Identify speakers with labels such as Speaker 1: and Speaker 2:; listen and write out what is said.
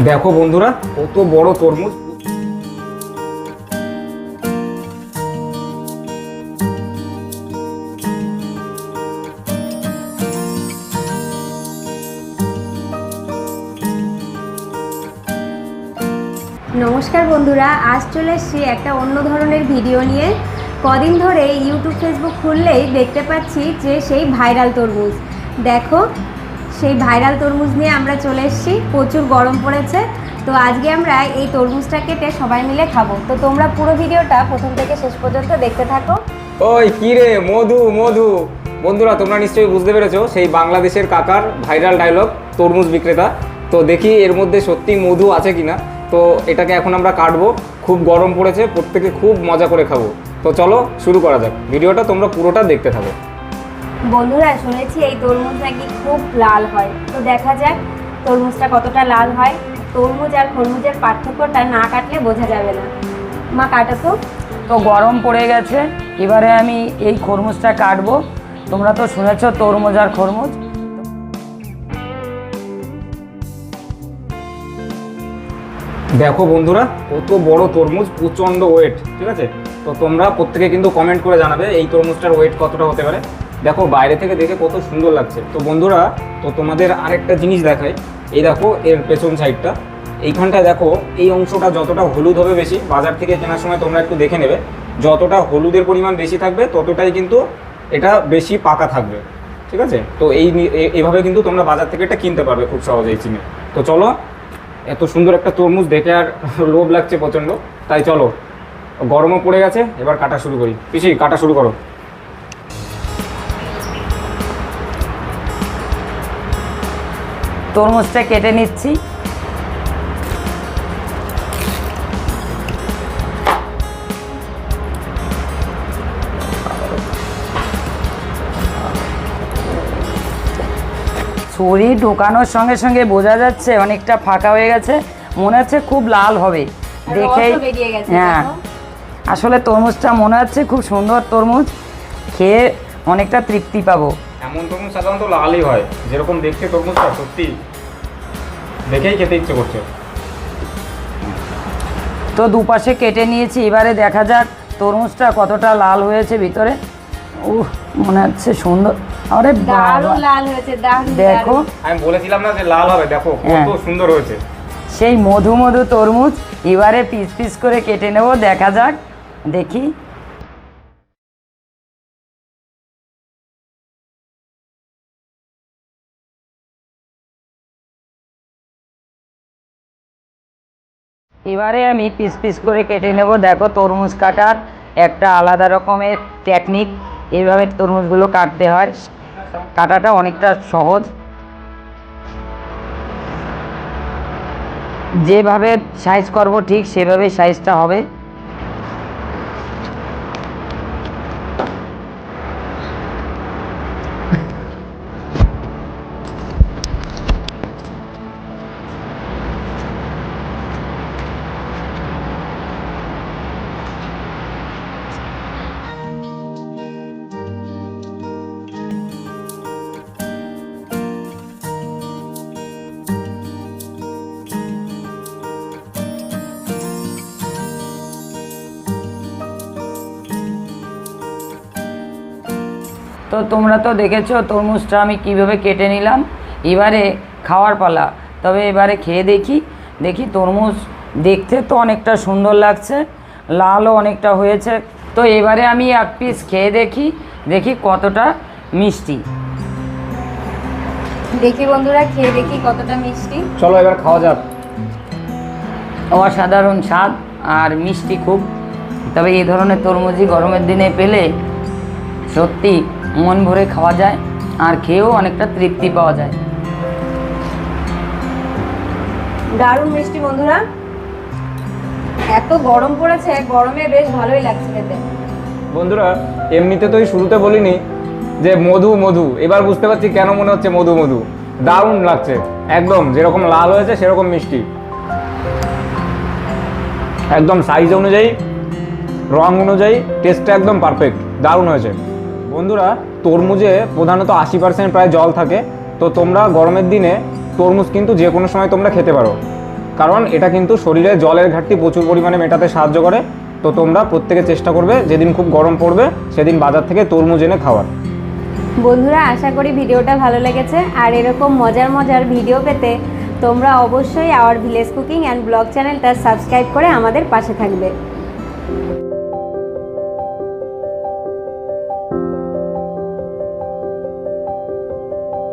Speaker 1: দেখো বন্ধুরা, কত বড় তরমুজ।
Speaker 2: নমস্কার বন্ধুরা, আজ চলে এসেছি একটা অন্য ধরনের ভিডিও নিয়ে। কদিন ধরে ইউটিউব ফেসবুক খুললেই দেখতে পাচ্ছি যে সেই ভাইরাল তরমুজ। দেখো সেই ভাইরাল তরমুজ নিয়ে আমরা চলে এসেছি। প্রচুর গরম পড়েছে। তো আজকে আমরা এই তরমুজটা কেটে সবাই মিলে খাব। তো তোমরা পুরো ভিডিওটা প্রথম থেকে শেষ পর্যন্ত দেখতে থাকো।
Speaker 1: ওই, কি রে? মধু মধু। বন্ধুরা, তোমরা নিশ্চয়ই বুঝতে পেরেছ, সেই বাংলাদেশের কাকার ভাইরাল ডায়লগ, তরমুজ বিক্রেতা। তো দেখি এর মধ্যে সত্যি মধু আছে কিনা। তো এটাকে এখন আমরা কাটবো। খুব গরম পড়েছে, প্রত্যেকে খুব মজা করে খাব। তো চলো, শুরু করা যাক। ভিডিওটা তোমরা পুরোটা দেখতে থাকো।
Speaker 2: বন্ধুরা শুনেছি এই তরমুজ নাকি খুব লাল হয়। তো দেখা যাক তরমুজটা কতটা লাল হয়। তরমুজ আর খরমুজের পার্থক্যটা না কাটলে বোঝা যাবে না। মা কাটো তো।
Speaker 3: তো গরম পড়ে গেছে এবারে আমি এই খরমুজটা কাটবো। তোমরা তো শুনেছো তরমুজ আর খরমুজ।
Speaker 1: দেখো বন্ধুরা কত বড় তরমুজ প্রচণ্ড ওয়েট ঠিক আছে? তো তোমরা প্রত্যেকে কিন্তু কমেন্ট করে জানাবে এই তরমুজটার ওয়েট কতটা হতে পারে। দেখো, বাইরে থেকে দেখে কত সুন্দর লাগছে। তো বন্ধুরা, তো তোমাদের আরেকটা জিনিস দেখাই। এই দেখো, এর পেছন সাইডটা। এইখানটায় দেখো, এই অংশটা যতটা হলুদ হবে বেশি, বাজার থেকে কেনার সময় তোমরা একটু দেখে নেবে। যতটা হলুদের পরিমাণ বেশি থাকবে, ততটাই কিন্তু এটা বেশি পাকা থাকবে। ঠিক আছে? তো এই এভাবে কিন্তু তোমরা বাজার থেকে এটা কিনতে পারবে খুব সহজেই চিনে। তো চলো, এত সুন্দর একটা তরমুজ দেখে আর লোভ লাগছে প্রচণ্ড। তাই চলো, গরমও পড়ে গেছে, এবার কাটা শুরু করি। পিসি, কাটা শুরু করো।
Speaker 3: তরমুজটা কেটে নিচ্ছি। ছুরি ঢোকানোর সঙ্গে সঙ্গে বোঝা যাচ্ছে অনেকটা ফাঁকা হয়ে গেছে। মনে হচ্ছে খুব লাল হবে। দেখেই
Speaker 2: বেরিয়ে গেছে,
Speaker 3: হ্যাঁ। আসলে তরমুজটা মনে হচ্ছে খুব সুন্দর তরমুজ। খেয়ে অনেকটা তৃপ্তি পাবো।
Speaker 1: এমন তরমুজ সাধারণত লালই হয় যেরকম দেখতে তরমুজটা সত্যি দেখেই খেতে ইচ্ছে করছে।
Speaker 3: তো দুপাশে কেটে নিয়েছি এবারে দেখা যাক তরমুজটা কতটা লাল হয়েছে ভিতরে। উহ মনে হচ্ছে সুন্দর। আরে
Speaker 2: দারুণ লাল হয়েছে
Speaker 3: দেখো।
Speaker 1: আমি বলেছিলাম না যে লাল হবে দেখো কত
Speaker 3: হ্যাঁ।
Speaker 1: সুন্দর হয়েছে।
Speaker 3: সেই মধু মধু তরমুজ এবারে পিস পিস করে কেটে নেব দেখা যাক। দেখি। এবারে আমি পিস পিস করে কেটে নেব। দেখো তরমুজ কাটার একটা আলাদা রকমের টেকনিক এইভাবে তরমুজগুলো কাটতে হয়। কাটাটা অনেকটা সহজ। যেভাবে সাইজ করব ঠিক সেভাবে সাইজটা হবে। তো তোমরা তো দেখেছ তরমুজটা আমি কীভাবে কেটে নিলাম। এবারে খাওয়ার পালা। তবে এবারে খেয়ে দেখি। দেখি তরমুজ দেখতে তো অনেকটা সুন্দর লাগছে লালও অনেকটা হয়েছে। তো এবারে আমি এক পিস খেয়ে দেখি দেখি কতটা মিষ্টি।
Speaker 2: দেখি বন্ধুরা খেয়ে দেখি কতটা মিষ্টি।
Speaker 1: চলো এবার খাওয়া যাক।
Speaker 3: অসাধারণ স্বাদ আর মিষ্টি খুব। তবে এই ধরনের তরমুজই গরমের দিনে পেলে সত্যি মন ভরে খাওয়া যায় আর খেয়েও অনেকটা তৃপ্তি পাওয়া যায়।
Speaker 2: দারুণ মিষ্টি বন্ধুরা। এত গরম পড়েছে গরমে বেশ ভালোই লাগছে খেতে।
Speaker 1: বন্ধুরা এমনিতে তো ওই শুরুতে বলিনি যে মধু মধু। এবার বুঝতে পারছি কেন মনে হচ্ছে মধু মধু। দারুণ লাগছে একদম। যেরকম লাল হয়েছে সেরকম মিষ্টি। একদম সাইজ অনুযায়ী রং অনুযায়ী টেস্টটা একদম পারফেক্ট দারুণ হয়েছে। বন্ধুরা, তরমুজে প্রধানত আশি পার্সেন্ট প্রায় জল থাকে। তো তোমরা গরমের দিনে তরমুজ কিন্তু যে কোনো সময় তোমরা খেতে পারো। কারণ এটা কিন্তু শরীরে জলের ঘাটতি প্রচুর পরিমাণে মেটাতে সাহায্য করে। তো তোমরা প্রত্যেকে চেষ্টা করবে, যেদিন খুব গরম পড়বে, সেদিন বাজার থেকে তরমুজ এনে খাওয়ার।
Speaker 2: বন্ধুরা, আশা করি ভিডিওটা ভালো লেগেছে। আর এরকম মজার মজার ভিডিও পেতে তোমরা অবশ্যই our village cooking and vlog চ্যানেলটা সাবস্ক্রাইব করে আমাদের পাশে থাকবে।